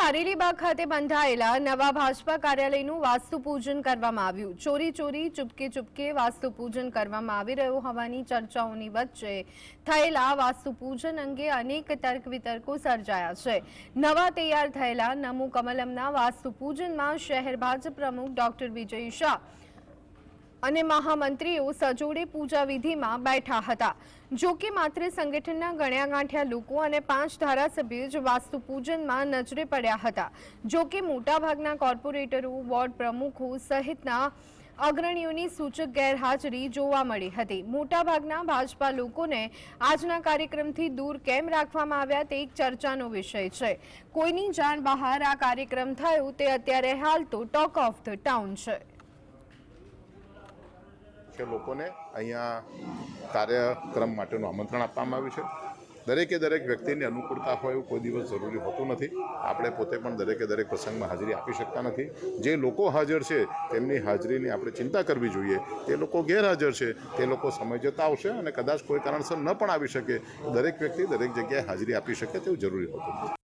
કારેલીબાગ ખાતે બંધાયેલા નવા ભાજપા કાર્યાલયનું વાસ્તુ પૂજન કરવામાં આવ્યું. ચોરી ચોરી, ચૂપકે ચૂપકે વાસ્તુ પૂજન કરવામાં આવી રહ્યું હોવાની ચર્ચાઓની વચ્ચે થયેલા વાસ્તુ પૂજન અંગે અનેક તર્ક વિતર્કો સર્જાયા છે. નવા તૈયાર થયેલા નમો કમલમના વાસ્તુ પૂજનમાં શહેર ભાજપ પ્રમુખ ડોક્ટર વિજય શાહ અને મહામંત્રીઓ સજોડે પૂજા વિધિમાં બેઠા હતા. જો કે માત્ર સંગઠનના ગણ્યા ગાંઠ્યા લોકો અને પાંચ ધારાસભ્યો જ વાસ્તુ પૂજનમાં નજરે પડ્યા હતા. જો કે મોટાભાગના કોર્પોરેટરો, વોર્ડ પ્રમુખો સહિતના અગ્રણીઓની સૂચક ગેરહાજરી જોવા મળી હતી. મોટાભાગના ભાજપા લોકોને આજના કાર્યક્રમથી દૂર કેમ રાખવામાં આવ્યા તે એક ચર્ચાનો વિષય છે. કોઈની જાણ બહાર આ કાર્યક્રમ થયો તે અત્યારે હાલ તો ટોક ઓફ ધ ટાઉન છે. કે લોકોને અહીંયા કાર્યક્રમ માટેનું આમંત્રણ આપવામાં આવ્યું છે. દરેકે દરેક વ્યક્તિની અનુકૂળતા હોય એવું કોઈ દિવસ જરૂરી હોતું નથી. આપણે પોતે પણ દરેકે દરેક પ્રસંગમાં હાજરી આપી શકતા નથી. જે લોકો હાજર છે, તેમની હાજરીની આપણે ચિંતા કરવી જોઈએ. તે લોકો ગેરહાજર છે, તે લોકો સમય જતા આવશે અને કદાચ કોઈ કારણસર ન પણ આવી શકે. દરેક વ્યક્તિ દરેક જગ્યાએ હાજરી આપી શકે તેવું જરૂરી હોતું નથી.